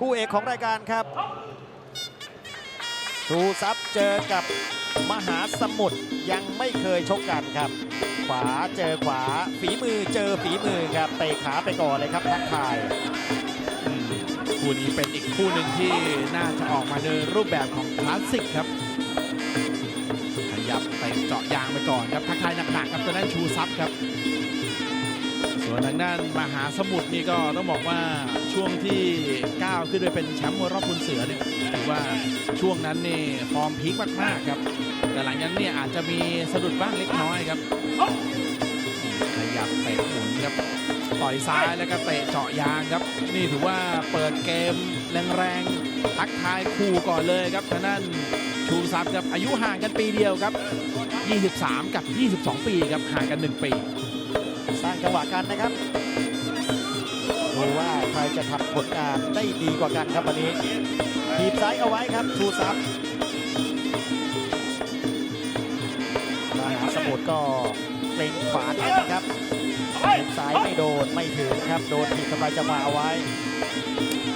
คู่เอกของรายการครับชูซับเจอกับมหาสมุทรยังไม่เคยชกกันครับ ขวาเจอขวาฝีมือเจอฝีมือครับเตะขาไปก่อนเลยครับทักทายอืมคู่นี้เป็นอีกคู่หนึ่งที่น่าจะออกมาในรูปแบบของคลาสสิกครับขยับเตะเจาะยางไปก่อนครับทักทายหนักๆครับทางด้นชูซับครับ ส่วนทางด้านมหาสมุทรนี่ก็ต้องบอกว่าช่วงที่ก้าวขึ้นไปเป็นแชมป์มวยรอบคุณเสือเนี่ยถือว่าช่วงนั้นนี่ฟอร์มพีคมากๆครับ แต่หลังจากนั้นเนี่ยอาจจะมีสะดุดบ้างเล็กน้อยครับขยับเตะหมุนครับต่อยซ้ายแล้วก็เตะเจาะยางครับ นี่ถือว่าเปิดเกมแรงๆทักทายคู่ก่อนเลยครับทางด้านชูซับครับอายุห่างกันปีเดียวครับ 23 กับ 22 ปีครับห่างกัน 1 ปี จังหวะกันนะครับดูว่าใครจะทำผลงานได้ดีกว่ากันครับวันนี้ทีบซ้ายเอาไว้ครับชูซับมหาสมุทรก็เกรงขวาแน่นครับทีบซ้ายไม่โดนไม่ถึงครับ โดนทีบทำลายจังหวะเอาไว้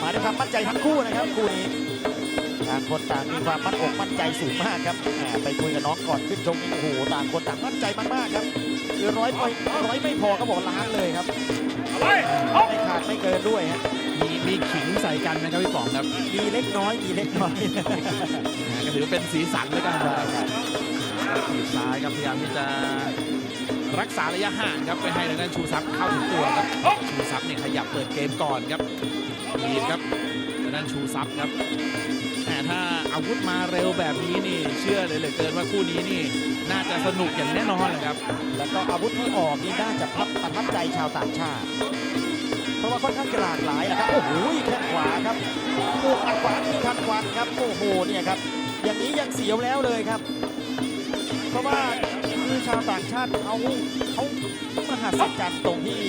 มาด้วยความมั่นใจทั้งคู่นะครับคู่นี้ต่างคนต่างมีความมั่นอกมั่นใจสูงมากครับไปคุยกับน้องก่อนขึ้นชกนี่โอ้โหต่างคนต่างมั่นใจมากๆครับ คือร้อยไม่ร้อยไม่พอก็บอกล้านเลยครับไม่ขาดไม่เกินด้วยฮะมีมีขิงใส่กันนะครับพี่ป๋องครับมีเล็กน้อยมีเล็กน้อยนะก็ถือว่าเป็นสีสันแล้วกันครับถีบซ้ายครับพยายามที่จะรักษาระยะห่างครับไปให้ทางด้านชูซับเข้าถึงตัวครับชูซับเนี่ยขยับเปิดเกมก่อนครับมีครับทางด้านชูซับครับ แต่ถ้าอาวุธมาเร็วแบบนี้นี่ เชื่อเลยเหลือเกินว่าคู่นี้นี่ น่าจะสนุกอย่างแน่นอนเลยครับ แล้วก็อาวุธที่ออกนี่น่าจะพับประทับใจชาวต่างชาติ เพราะว่าค่อนข้างหลากหลายนะครับ โอ้โหแข้งขวาครับปวกอัดขวาที่ทันควันครับ โอ้โหเนี่ยครับ อย่างนี้ยังเสียวแล้วเลยครับ เพราะว่า ชาวต่างชาติเขาเขามหัศจรรย์ตรงที่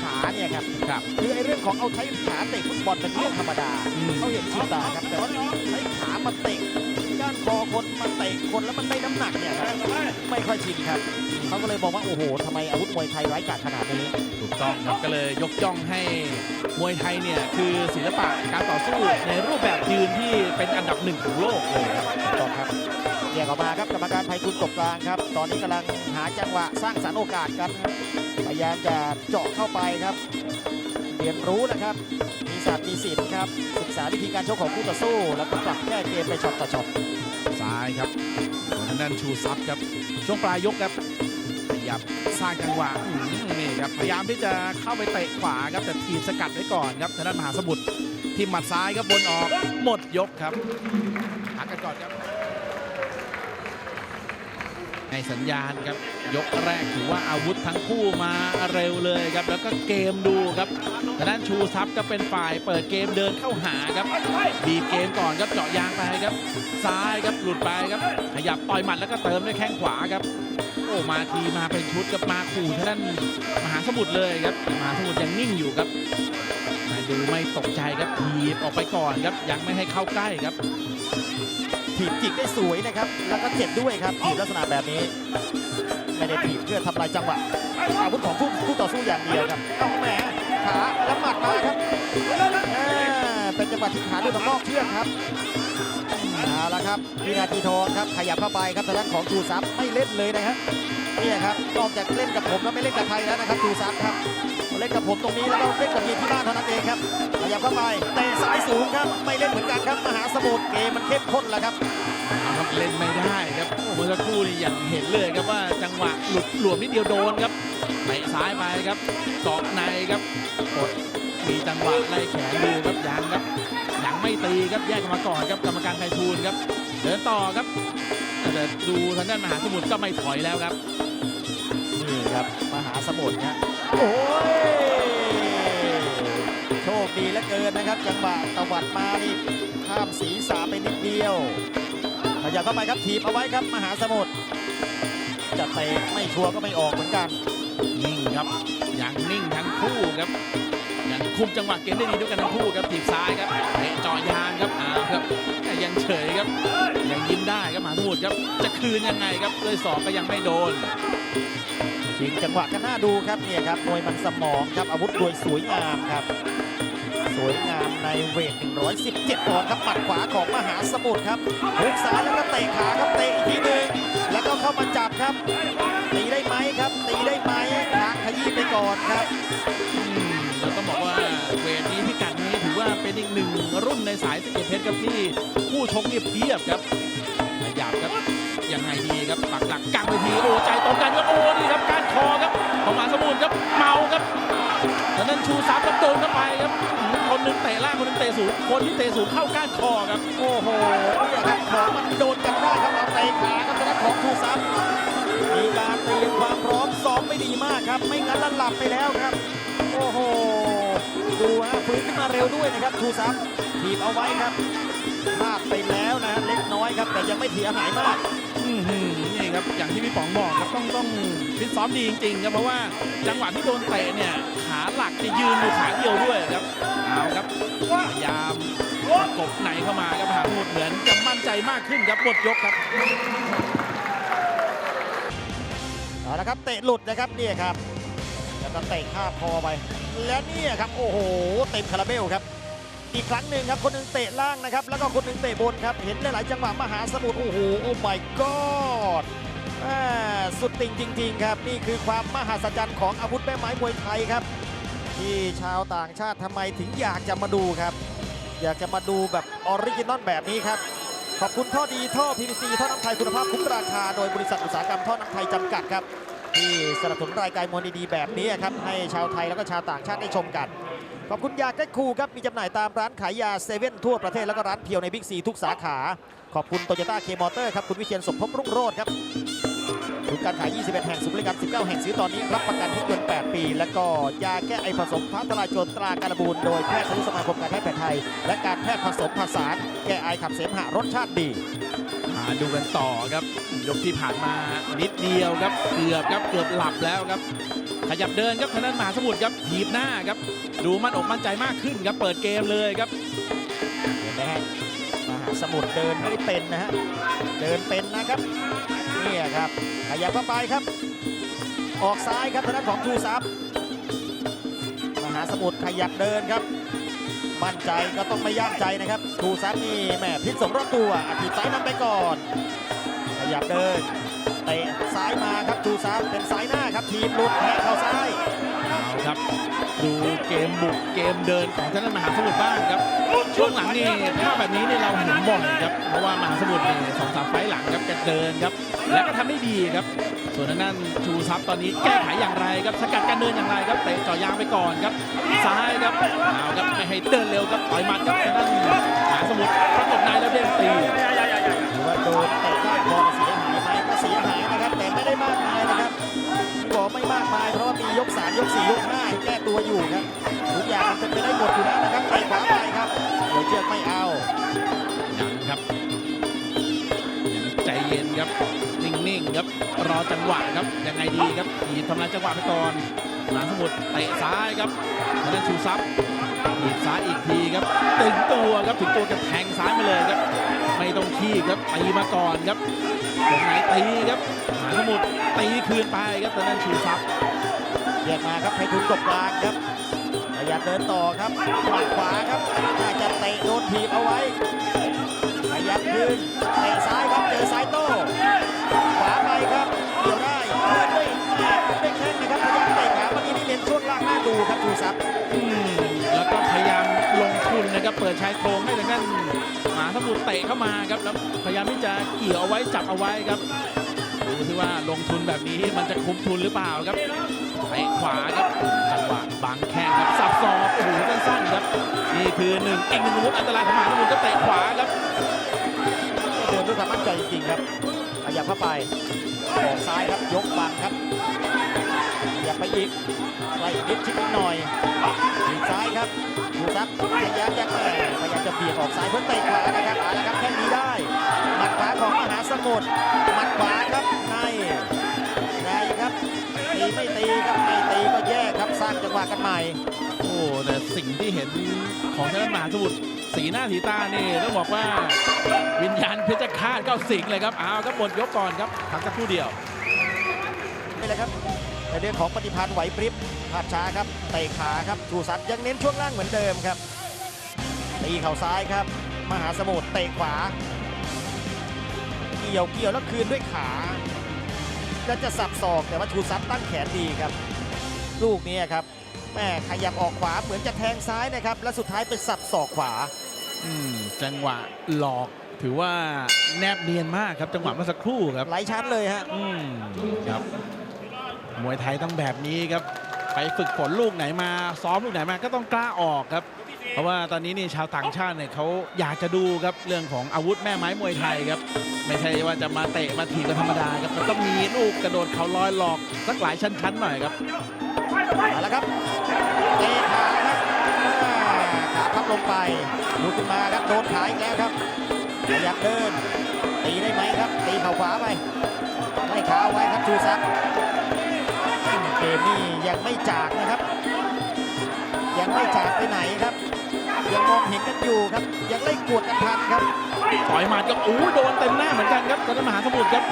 ขาเนี่ยครับครับคือไอ้เรื่องของเอาใช้ขาเตะฟุตบอลเป็นเรื่องธรรมดาอืมเขาเห็นชินตาครับ แต่ว่าใช้ขามาเตะก้านคอคนมาเตะคนแล้วมันได้น้ำหนักเนี่ยครับไม่ค่อยชินครับเขาก็เลยบอกว่าโอ้โหทำไมอาวุธมวยไทยไร้กาจขนาดนี้ถูกต้องครับก็เลยยกย่องให้มวยไทยเนี่ยคือศิลปะการต่อสู้ในรูปแบบยืนที่เป็นอันดับหนึ่งของโลกเลยครับต่อครับ แยกออกมาครับกรรมการไทยคุณตกกลางครับ ตอนนี้กำลังหาจังหวะสร้างสรรค์โอกาสกันพยายามจะเจาะเข้าไปครับเรียนรู้นะครับ มีศาสตร์มีศิลป์ครับศึกษาวิธีการชกของคู่ต่อสู้ แล้วก็ปรับแก้เกมไปช็อตต่อช็อตซ้ายครับทางด้านชูซับครับ ช่วงปลายยกครับขยับสร้างจังหวะนี่ครับพยายามที่จะเข้าไปเตะขวาครับแต่ทีมสกัดไว้ก่อนครับทางด้านมหาสมุทรทีมหมัดซ้ายครับบนออกหมดยกครับพักกันก่อนครับ ในสัญญาณครับ ยกแรกถือว่าอาวุธทั้งคู่มาเร็วเลยครับ แล้วก็เกมดูครับทางด้านชูซับก็เป็นฝ่ายเปิดเกมเดินเข้าหาครับบีบเกมก่อนครับเจาะยางไปครับ ซ้ายครับหลุดไปครับ ขยับต่อยหมัดแล้วก็เติมด้วยแข้งขวาครับโอ้มาทีมาเป็นชุดกับมาขู่ทางด้านมหาสมุทรเลยครับมหาสมุทรยังนิ่งอยู่ครับมาดูไม่ตกใจครับทีบออกไปก่อนครับยังไม่ให้เข้าใกล้ครับ ถีบจิกได้สวยนะครับ แล้วก็เจ็บด้วยครับถีบลักษณะแบบนี้ ไม่ได้ถีบเพื่อทำลายจังหวะอาวุธของคู่คู่ต่อสู้อย่างเดียวครับเอาแหมขาแล้วหมัดมาครับเป็นจังหวะที่ขาด้วยทางนอกเชือกครับเอาละครับวินาทีทองครับขยับเข้าไปครับทางด้านของชูซับไม่เล่นเลยนะครับนี่ครับนอกจากเล่นกับผมแล้วไม่เล่นกับใครแล้วนะครับชูซับครับเล่นกับผมตรงนี้แล้วก็เล่นกับเมียที่บ้านเท่านั้นเองครับขยับเข้าไปเตะซ้ายสูงครับไม่เล่นเหมือนกันครับมหาสมุทรเกมมันเข้มข้นแล้วครับ เอาครับเล่นไม่ได้ครับเมื่อสักครู่นี่อย่างเห็นเลยครับว่าจังหวะหลุดหลวมนิดเดียวโดนครับเตะซ้ายไปครับเกาะในครับกดมีจังหวะไล่แขนดูครับยังครับยังไม่ตีครับแยกกันมาก่อนครับกรรมการไพฑูรย์ครับ เดินต่อครับแต่ดูทางด้านมหาสมุทรก็ไม่ถอยแล้วครับนี่ครับมหาสมุทรฮะโอ้ยโชคดีเหลือเกินนะครับ จังหวะตวัดมานี่ข้ามศีรษะไปนิดเดียว ขยับเข้าไปครับถีบเอาไว้ครับมหาสมุทรจะเตะไม่ชัวร์ก็ไม่ออกเหมือนกัน นิ่งครับยังนิ่งทั้งคู่ครับยังคุมจังหวะเกมได้ดีด้วยกันทั้งคู่ครับถีบซ้ายครับเตะเจาะยางครับอ้าวครับแต่ยังเฉยครับ ยังยิ้มได้ครับมหาสมุทรครับ จะคืนยังไงครับด้วยศอกก็ยังไม่โดนชิงจังหวะกันน่าดูครับเนี่ยครับมวยมันสมองครับอาวุธโดยสวยงามครับ สวยงามในเวท 117ปอนด์ครับหมัดขวาของมหาสมุทรครับฮุกซ้ายแล้วก็เตะขาครับเตะอีกทีหนึ่งแล้วก็เข้ามาจับครับตีได้ไหมครับตีได้ไหมทางขยี้ไปก่อนครับอืมแล้วต้องบอกว่าเวทนี้พิกัดนี้ถือว่าเป็นอีกหนึ่งรุ่นในสายสเก็ตเพชรครับที่คู่ชกเนี่ยเพียบครับ ยังไงดีครับปักหลักกลางเวทีโอ้ใจตรงกันครับโอ้นี่ครับการคอครับของมหาสมุทรครับเมาครับแล้วนั่นชูซับครับโดนเข้าไปครับอืมคนหนึงเตะล่างคนหนึงเตะสูงคนที่เตะสูงเข้าก้านคอครับโอ้โหเนี่ยครับของมันโดนกันได้ครับเอาเตะขาครับทางด้านของทูซับมีการเตรียมความพร้อมซ้อมไม่ดีมากครับ ไม่งั้นแล้วหลับไปแล้วครับ โอ้โหดูฮะฟื้นขึ้นมาเร็วด้วยนะครับทูซับถีบเอาไว้ครับพลาดไปแล้วนะเล็กน้อยครับ แต่ยังไม่เสียหายมากอื้อหือ นี่ครับอย่างที่พี่ป๋องบอกครับต้องต้องฟิตซ้อมดีจริงๆครับเพราะว่าจังหวะที่โดนเตะเนี่ยขาหลักจะยืนอยู่ขาเดียวด้วยครับเอาครับพยายามประกบในเข้ามาครับมหาสมุทรเหมือนจะมั่นใจมากขึ้นครับหมดยกครับเอาละครับเตะหลุดนะครับเนี่ยครับแล้วก็เตะข้าพอไป แล้วเนี่ยครับโอ้โหเต็มคาราเบลครับ อีกครั้งหนึ่งครับ คนหนึ่งเตะล่างนะครับ แล้วก็คนหนึ่งเตะบนครับ เห็นหลายๆจังหวะมหาสมุทรโอ้โห โอ้ my god อ่าสุดติ่งจริง ๆ ครับ นี่คือความมหัศจรรย์ของอาวุธแม่ไม้มวยไทยครับ ที่ชาวต่างชาติทำไมถึงอยากจะมาดูครับ อยากจะมาดูแบบออริจินอลแบบนี้ครับ ขอบคุณท่อดีท่อ PVC ท่อน้ำไทยคุณภาพคุ้มราคา โดยบริษัทอุตสาหกรรมท่อน้ำไทยจำกัดครับที่สนับสนุนรายการมวยดีๆแบบนี้ครับให้ชาวไทยแล้วก็ชาวต่างชาติได้ชมกัน ขอบคุณยาแก้คูครับ มีจำหน่ายตามร้านขายยาเซเว่นทั่วประเทศแล้วก็ร้านเพียวในบิ๊กซีทุกสาขา ขอบคุณโตโยต้าเคมอเตอร์ครับ คุณวิเชียนสมภพรุ่งโรจน์ครับทุกการขาย 21 แห่งสุบริการ 19 แห่งซื้อตอนนี้ รับประกันทุกยนต์ 8 ปี และก็ยาแก้ไอผสมฟ้าทลายโจรตราการบูนโดยแพทย์ทะลุสมาคมการแพทย์แผนไทย และการแพทย์ผสมผสานแก้ไอขับเสมหะรสชาติดีมาดูกันต่อครับ ยกที่ผ่านมานิดเดียวครับ เกือบครับเกือบหลับแล้วครับ ขยับเดินครับทางด้านมหาสมุทรครับถีบหน้าครับ ดูมั่นอกมั่นใจมากขึ้นครับเปิดเกมเลยครับเห็นไหมฮะมหาสมุทรเดินไม่ได้เป็นนะฮะเดินเป็นนะครับนี่ครับ ขยับเข้าไปครับ ออกซ้ายครับทางด้านของทูซับมหาสมุทรขยับเดินครับมั่นใจก็ต้องไม่ย่ามใจนะครับทูซับนี่แหมพิษสมรสตัวอาทิตซ้ายนำไปก่อน ยับเดินเตะซ้ายมาครับทูซับเป็นซ้ายหน้าครับทีมลุดแทงเข้าซ้ายเอาครับ ดูเกมบุกเกมเดินของทางด้านมหาสมุทรบ้างครับช่วงหลังนี่ภาพแบบนี้เนี่ยเราเห็นบ่อยครับเพราะว่ามหาสมุทรนี่สองสามไฟล์หลังครับแกเดินครับ และก็ทำได้ดีครับ ส่วนทางด้นชูซับตอนนี้แก้ไขอย่างไรครับสกัดการเดินอย่างไรครับเตะจ่อยางไปก่อนครับซ้ายครับเอาครับไม่ให้เดินเร็วครับต่อยมัดครับทางด้านมหาสมุทรประกบในแล้วเด้งตี ดนเตะก้านคอเสียหายไหมก็เสียหายนะครับ แต่ไม่ได้มากมายนะครับบอกไม่มากมายเพราะว่ามียก3ยก4ยก5ให้แก้ตัวอยู่ครับทุกอย่างมันเป็นไปได้หมดอยู่แล้วนะครับเตะขวาไปครับหัวเชือกไม่เอายังครับใจเย็นครับนิ่งๆครับรอจังหวะครับยังไงดีครับถีบทำลายจังหวะไปก่อนมหาสมุทรเตะซ้ายครับทางด้านชูซับถีบซ้ายอีกทีครับ ตึงตัวครับถึงตัวจะแทงซ้ายมาเลยครับ ไม่ต้องขี้ครับตีมาก่อนครับวงในตีครับมหาสมุทรตีคืนไปครับทางด้านชูซับแยกมาครับไพฑูรย์กบกลางครับพยายามเดินต่อครับหมัดขวาครับน่าจะเตะโดนถีบเอาไว้ขยับคืนเตะซ้ายครับเจอซ้ายโต้ขวาไปครับเกี่ยวได้คืนด้วยแม่ขึ้นด้วยแข้งนะครับพยายามเตะขาวันนี้นี่เน้นช่วงล่างหน้าดูครับดูซับอืมแล้วก็พยายามลงทุ นะครับเปิดชายโครงให้ทางด้านมาสมุทรเตะเข้ามาครับแล้วพยายามที่จะเกี่ยวเอาไว้จับเอาไว้ครับดูสิว่าลงทุนแบบนี้มันจะคุ้มทุนหรือเปล่าครับเตะขวาครับจังหวะบังแข้งครับสับศอกโอ้โหสั้นๆครับนี่คือหนึ่งอีกหนึ่งอาวุธอันตรายของมาสมุทรก็เตะขวาครับเดินด้วยความมั่นใจจริงๆครับขยับเข้าไปออกซ้ายครับยกบังครับ ยับไปอีกไล่นิดชิดนิดหน่อยอีกซ้ายครับดูซับพยายามจะแหม่พยายามจะเบี่ยงออกซ้ายเพื่อเตะขวานะครับเอาละครับแค่นี้ได้ หมัดขวาของมหาสมุทรหมัดขวาครับในในครับตีไม่ตีครับไม่ตีก็แยกครับสร้างจังหวะกันใหม่โอ้แต่สิ่งที่เห็นของทางด้านมหาสมุทรสีหน้าสีตานี่ต้องบอกว่าวิญญาณเพชรฆาตก็สิงเลยครับเอาครับหมดยกก่อนครับพักสักครู่เดียวนี่แหละครับ ในเรื่องของปฏิพันธ์ไหวพริบภาพช้าครับเตะขาครับชูซัดยังเน้นช่วงล่างเหมือนเดิมครับตีเข่าซ้ายครับ มหาสมุทรเตะขวา เกี่ยวเกี่ยวแล้วคืนด้วยขาแล้วจะสับศอกแต่ว่าชูซับตั้งแขนดีครับ ลูกนี้ครับแม่ขยับออกขวาเหมือนจะแทงซ้ายนะครับ แล้วสุดท้ายไปสับศอกขวาอืมจังหวะหลอกถือว่าแนบเนียนมากครับ จังหวะเมื่อสักครู่ครับไหลชั้นเลยฮะอืมครับ มวยไทยต้องแบบนี้ครับ ไปฝึกฝนลูกไหนมาซ้อมลูกไหนมาก็ต้องกล้าออกครับ เพราะว่าตอนนี้นี่ชาวต่างชาติเนี่ยเขาอยากจะดูครับเรื่องของอาวุธแม่ไม้มวยไทยครับ ไม่ใช่ว่าจะมาเตะมาถีบกันธรรมดาครับมันต้องมีลูกกระโดดเขาลอยหลอกสักหลายชั้นๆหน่อยครับมาแล้วครับเตะขาครับขาพับลงไปลุกขึ้นมาครับโดนขาอีกแล้วครับขยับเดินตีได้ไหมครับ ตีเข่าขวาไปไล่ขาไว้ครับชูซับ เกมนี้ยังไม่จากนะครับ ยังไม่จากไปไหนครับ ยังมองเห็นกันอยู่ครับ ยังไล่กวดกันทันครับต่อยหมัดก็โอ้โหโดนเต็มหน้าเหมือนกันครับตอนนั้นมหาสมุทรครับ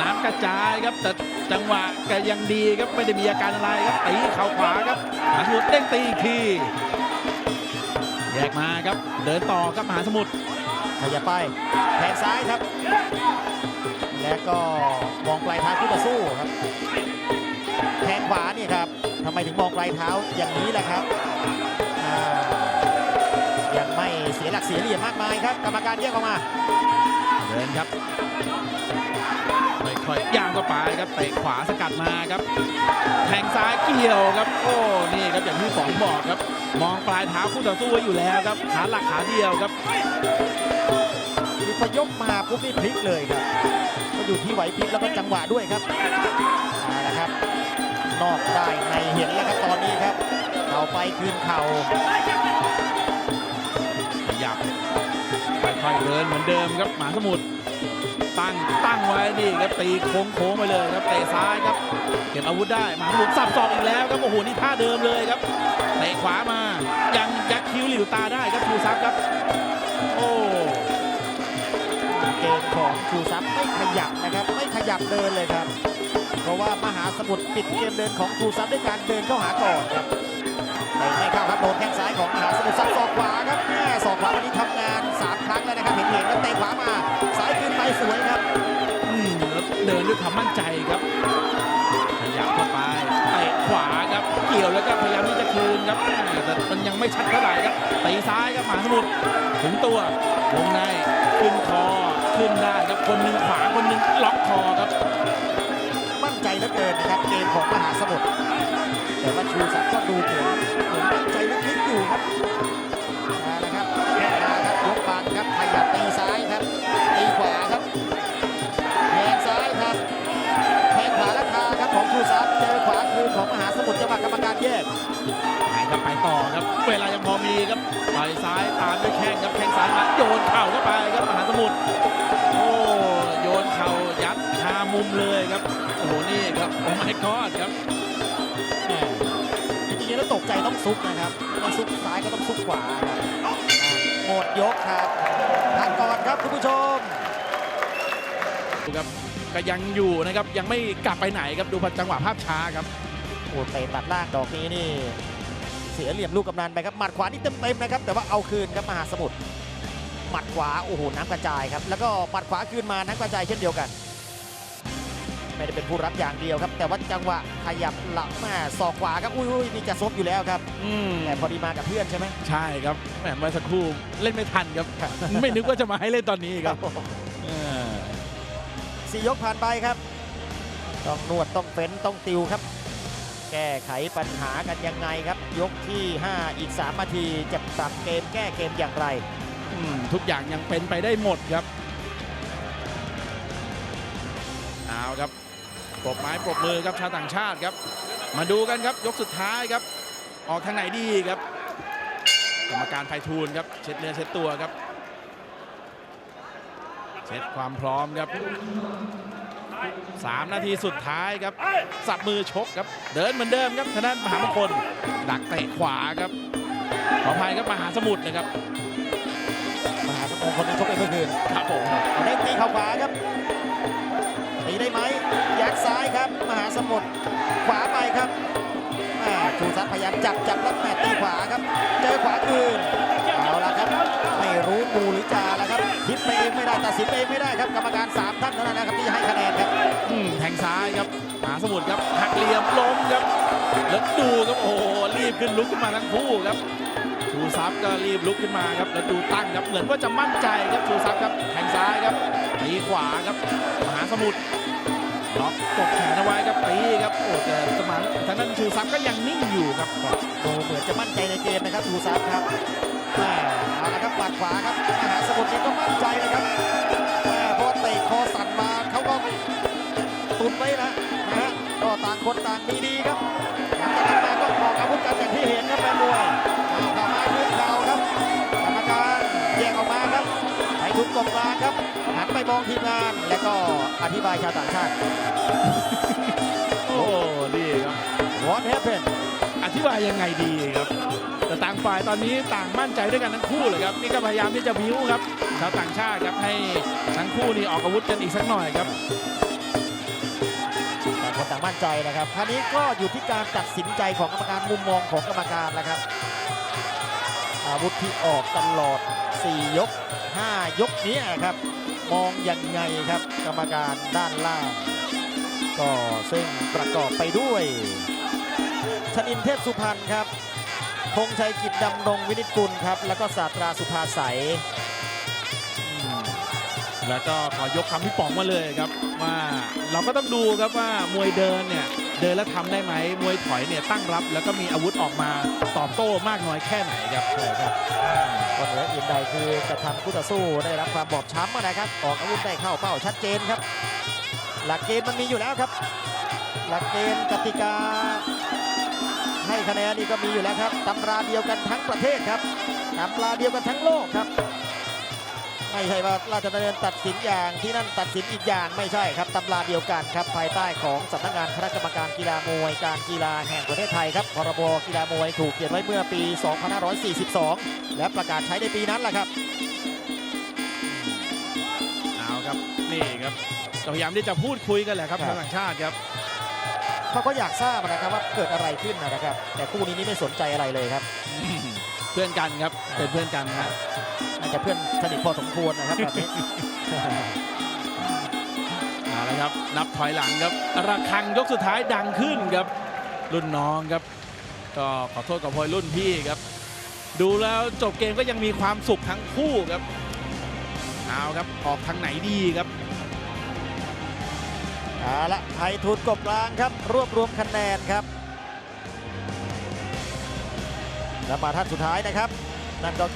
น้ำกระจายครับ แต่จังหวะแกยังดีครับไม่ได้มีอาการอะไรครับตีเข่าขวาครับมหาสมุทรเด้งตีอีกทีแยกมาครับ เดินต่อครับมหาสมุทรขยับไปแทงซ้ายครับ แล้วก็มองปลายเท้าคู่ต่อสู้ครับ แทงขวานี่ครับทำไมถึงมองปลายเท้าอย่างนี้ล่ะครับอ่ายังไม่เสียหลักเสียเหลี่ยมมากมายครับ กรรมการแยกออกมาเดินครับค่อยๆย่างเข้าไปครับเตะขวาสกัดมาครับ แทงซ้ายเกี่ยวครับ โอ้นี่ครับอย่างที่สองบอกครับ มองปลายเท้าคู่ต่อสู้ไว้อยู่แล้วครับขาหลักขาเดียวครับคือพอยกมาปุ๊บนี่พลิกเลยครับก็อยู่ที่ไหวพลิกแล้วก็จังหวะด้วยครับเอาละครับ นอกได้ในเห็นแล้วครับตอนนี้ครับ เข่าไปคืนเข่าขยับค่อยๆเดินเหมือนเดิมครับหมาสมุทรตั้งตั้งไว้นี่ครับตีโค้งโค้งไปเลยครับเตะซ้ายครับเก็บอาวุธได้หมาสมุทรสับศอกอีกแล้วครับโอ้โหนี่ท่าเดิมเลยครับเตะขวามายังยักคิ้วหลิวตาได้ครับชูซับครับ โอ้ กมของชูซับไม่ขยับนะครับ ไม่ขยับเดินเลยครับ เพราะว่ามหาสมุทรปิดเกมเดินของชูซับด้วยการเดินเข้าหาก่อนครับไม่เข้าครับโดนแข้งซ้ายของมหาสมุทรซับศอกขวาครับแม่ศอกขวาวันนี้ทำงานสามครั้งแล้วนะครับเห็นเห็นแล้วเตะขวามาซ้ายขึ้นไปสวยครับเดินด้วยความมั่นใจครับ ครับพยายามที่จะคืนครับแต่มันยังไม่ชัดเท่าไหร่ครับตีซ้ายครับมหาสมุทรถึงตัววงในขึ้นคอขึ้นได้ครับคนหนึ่งขวาคนหนึ่งล็อกคอครับ มั่นใจเหลือเกินนะครับเกมของมหาสมุทรแต่ว่าชูซับก็ดูเหมือนเหมือน สมุทรจังหวะกรรมการแยกไปครับไปต่อครับ เวลายังพอมีครับต่อยซ้ายตามด้วยแข้งครับแข้งซ้ายมาโยนเข่าเข้าไปครับมหาสมุทรโอ้โยนเข่ายัดคามุมเลยครับโอ้โหนี่ครับโอ้ my god ครับแหม่จริงๆแล้วตกใจต้องซุกนะครับไม่ซุกซ้ายก็ต้องซุกขวาครับอะหมดยกครับพักก่อนครับคุณผู้ชมดูครับก็ยังอยู่นะครับยังไม่กลับไปไหนครับดูจังหวะภาพช้าครับโอ้เตะตัดล่างดอกนี้นี่เสียเหลี่ยมลูกกำนันไปครับหมัดขวานี่เต็มๆนะครับแต่ว่าเอาคืนครับมหาสมุทรหมัดขวาโอ้โหน้ำกระจายครับแล้วก็หมัดขวาคืนมาน้ำกระจายเช่นเดียวกัน ไม่ได้เป็นผู้รับอย่างเดียวครับ แต่ว่าจังหวะขยับหลังมาศอกขวาครับอุ้ยอุ้ยนี่จะซบอยู่แล้วครับอืมแต่พอดีมากับเพื่อนใช่ไหมใช่ครับแหมเมื่อสักครู่เล่นไม่ทันครับ ไม่นึกว่าจะมาให้เล่นตอนนี้ครับเออสี่ยกผ่านไปครับ ต้องนวดต้องเฟ้นต้องติวครับ แก้ไขปัญหากันยังไงครับ ยกที่ 5 อีก 3 นาที จะปรับเกมแก้เกมอย่างไรอืมทุกอย่างยังเป็นไปได้หมดครับเอาครับปรบไม้ปรบมือครับชาวต่างชาติครับ มาดูกันครับยกสุดท้ายครับ ออกทางไหนดีครับกรรมการไพฑูรย์ครับ เช็ดเนื้อเช็ดตัวครับ เช็ดความพร้อมครับ สามนาทีสุดท้ายครับ สับมือชกครับ เดินเหมือนเดิมครับทางด้านมหามงคล ดักเตะขวาครับ ขออภัยครับมหาสมุทรนะครับ มหาสมุทรคนหนึงชกไปเมื่อคืนครับผมเอาได้ตีเข่าขวาครับตีได้ไหมยักซ้ายครับ มหาสมุทรขวาไปครับแม่ชูซัดพยายามจับจับแล้วแม่ตีขวาครับ เจอขวาคืนเอาละครับ มูหรือจ่าแล้วครับคิดไปเองไม่ได้ตัดสินไปเองไม่ได้ครับกรรมการสามท่านเท่านั้นนะครับที่ให้คะแนนครับอืมแทงซ้ายครับมหาสมุทรครับหักเหลี่ยมล้มครับแล้วดูครับโอ้โหรีบขึ้นลุกขึ้นมาทั้งคู่ครับชูซับก็รีบลุกขึ้นมาครับแล้วดูตั้งครับเหมือนว่าจะมั่นใจครับชูซับครับแทงซ้ายครับตีขวาครับมหาสมุทรล็อกกดแขนเอาไว้ครับตีครับโอ้แต่สมานทางนั้นชูซับก็ยังนิ่งอยู่ครับดูเหมือนจะมั่นใจในเกมนะครับทูซับครับแม่ เอาละครับปัดขวาครับมหาสมุทรนี่ก็มั่นใจเลยครับแม่พอเตะคอสั่นมาเขาก็ตุนไว้นะนะฮะก็ต่างคนต่างมีดีครับหลังจากนั้นมาก็ออกอาวุธกันอย่างที่เห็นครับแฟนมวยเอาเข้ามาขึ้นเข่าครับกรรมการแยกออกมาครับไอ้ทุนกองกลางครับหันไปมองทีมงานและก็อธิบายชาวต่างชาติ โอ้ ดีครับ What happened อ ธิบายยังไงดีครับแต่ต่างฝ่ายตอนนี้ต่างมั่นใจด้วยกันทั้งคู่เลยครับนี่ก็พยายามที่จะบิ้วครับชาวต่างชาติครับให้ทั้งคู่นี่ออกอาวุธกันอีกสักหน่อยครับต่างคนต่างมั่นใจนะครับคราวนี้ก็อยู่ที่การตัดสินใจของกรรมการมุมมองของกรรมการแล้วครับ อาวุธที่ออกตลอด 4 ยก 5 ยกนี้ครับ มองยังไงครับกรรมการด้านล่าง ก็ซึ่งประกอบไปด้วย ชนินเทพสุพรรณครับธงชัยกิจดำรงวินิจกุลครับ แล้วก็ศาสตราสุภาใสยแล้วก็ขอยกคำพี่ป๋องมาเลยครับว่าเราก็ต้องดูครับว่ามวยเดินเนี่ยเดินแล้วทำได้ไหมมวยถอยเนี่ยตั้งรับแล้วก็มีอาวุธออกมาตอบโต้มากน้อยแค่ไหนครับใช่ครับก็เหนืออื่นใดคือจะทำคู่ต่อสู้ได้รับความบอบช้ำนะครับออกอาวุธได้เข้าเป้าชัดเจนครับ หลักเกณฑ์มันมีอยู่แล้วครับ หลักเกณฑ์กติกาให้ คะแนนนี่ก็มีอยู่แล้วครับตำราเดียวกันทั้งประเทศครับตำราเดียวกันทั้งโลกครับไม่ใช่ว่าราชดำเนินตัดสินอย่างที่นั่นตัดสินอีกอย่างไม่ใช่ครับตำราเดียวกันครับภายใต้ของสำนักงานคณะกรรมการกีฬามวยการกีฬาแห่งประเทศไทยครับพรบกีฬามวยถูกเขียนไว้เมื่อปี 2542 และประกาศใช้ในปีนั้นแหละครับเอาครับนี่ครับก็พยายามที่จะพูดคุยกันแหละครับครับชาวต่างชาติครับ เขาก็อยากทราบนะครับว่าเกิดอะไรขึ้นนะครับ แต่คู่นี้นี่ไม่สนใจอะไรเลยครับ เพื่อนกันครับเป็นเพื่อนกันนะน่าจะเพื่อนสนิทพอสมควรนะครับแบบนี้เอาละครับนับถอยหลังครับระฆังยกสุดท้ายดังขึ้นครับ รุ่นน้องครับ ก็ขอโทษกับพลอยรุ่นพี่ครับ ดูแล้วจบเกมก็ยังมีความสุขทั้งคู่ครับเอาครับออกทางไหนดีครับ เอาละไทยทุนกบกลางครับ รวบรวมคะแนนครับ และมาท่านสุดท้ายนะครับ นั่นก็คือ